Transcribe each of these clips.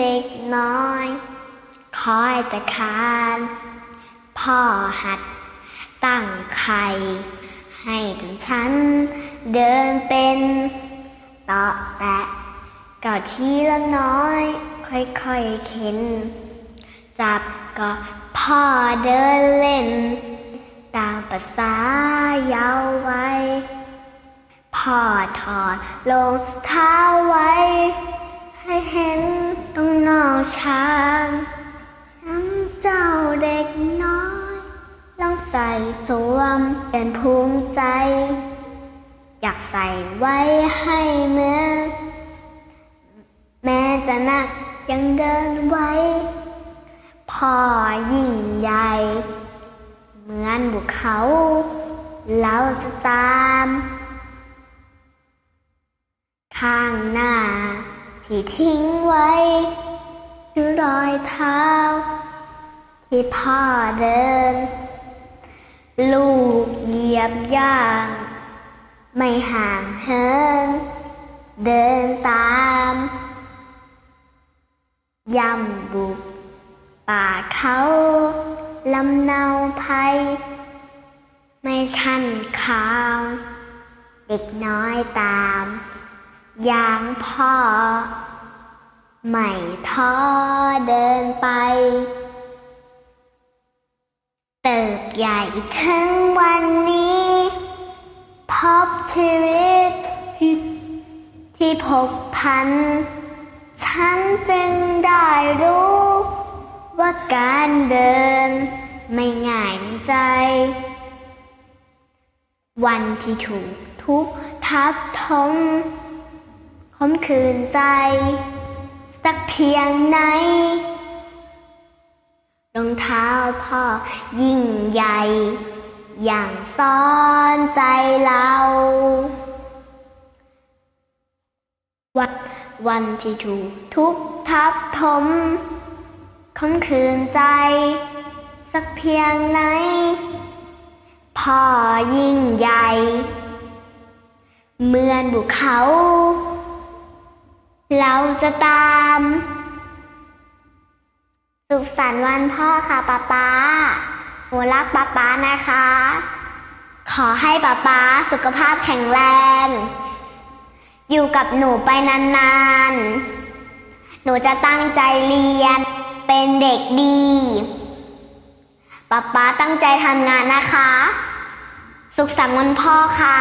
เด็กน้อย คอยตะคารพ่อหัด ตั้งไข่ให้จนฉัน เดินเป็นต่อแตะก็ทีละน้อย ค่อยๆเข็น จับก็พ่อเดินเล่น ตามภาษาเยาว์ไว้พ่อถอดลงเท้าไว้ ให้เห็น ตรงช้างฉันเจ้าเด็กน้อยลองใส่สวมเป็นภูมิใจ อยากใส่ไว้ให้เมือแม้จะหนักยังเดินไว้ พ่อยิ่งใหญ่ เหมือนบุกเขาเราจะตาม ข้างหน้าที่ทิ้งไว้ รอยเท้า ที่พ่อเดิน ลูกเหยียบย่าง ไม่ห่างเหิน เดินตามย่ำบุกป่าเขาลำเนาภัย ไม่คันข่าว เด็กน้อยตาม อย่างพ่อ ไม่ท้อเดินไป เติบใหญ่ถึงวันนี้ พบชีวิตที่ที่พกพัน ฉันจึงได้รู้ ว่าการเดินไม่ง่ายใจ วันที่ถูกทุบทับทมคมคืนใจ สักเพียงไหนรองเท้าพ่อยิ่งใหญ่ อย่างซ่อนใจเราวันวันที่ถูกทุบทับทมคมคืนใจ สักเพียงไหน พ่อยิ่งใหญ่ เหมือนบุกเขา เราจะตาม สุขสันต์วันพ่อค่ะป๊าป๊าหนูรักป๊าป๊านะคะ ขอให้ป๊าป๊าสุขภาพแข็งแรง อยู่กับหนูไปนานๆ หนูจะตั้งใจเรียน เป็นเด็กดีป๊าป๊าตั้งใจทำงานนะคะ สุขสันต์วันพ่อค่ะ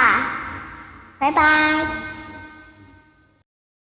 บ๊ายบาย